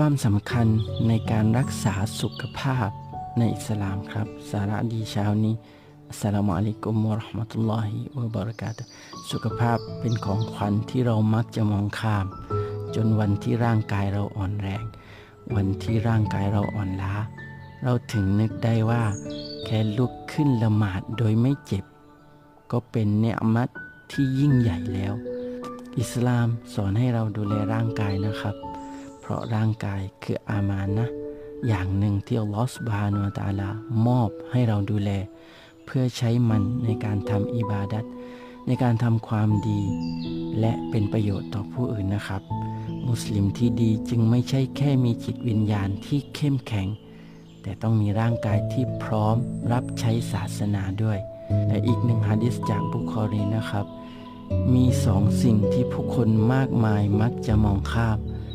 ความสำคัญในการรักษาสุขภาพในอิสลามครับ สาระดีเช้านี้อัสลามุอะลัยกุมวะราะห์มะตุลลอฮิวะบะเราะกาตุสุขภาพเป็นของขวัญที่เรามักจะมองข้าม จนวันที่ร่างกายเราอ่อนแรง วันที่ร่างกายเราอ่อนล้า เราถึงนึกได้ว่า แค่ลุกขึ้นละหมาดโดยไม่เจ็บ ก็เป็นเนืมัตที่ยิ่งใหญ่แล้ว อิสลามสอนให้เราดูแลร่างกายนะครับ เพราะร่างกายคืออามานะ อย่างหนึ่งที่อัลลอฮฺสุบฮานุตาลามอบให้เราดูแล เพื่อใช้มันในการทำอิบาดัตในการทำความดี และเป็นประโยชน์ต่อผู้อื่นนะครับ มุสลิมที่ดีจึงไม่ใช่แค่มีจิตวิญญาณที่เข้มแข็ง แต่ต้องมีร่างกายที่พร้อมรับใช้ศาสนาด้วย และอีกหนึ่งฮะดิษจากบุคอรีนะครับ มีสองสิ่งที่ผู้คนมากมายมักจะมองข้าม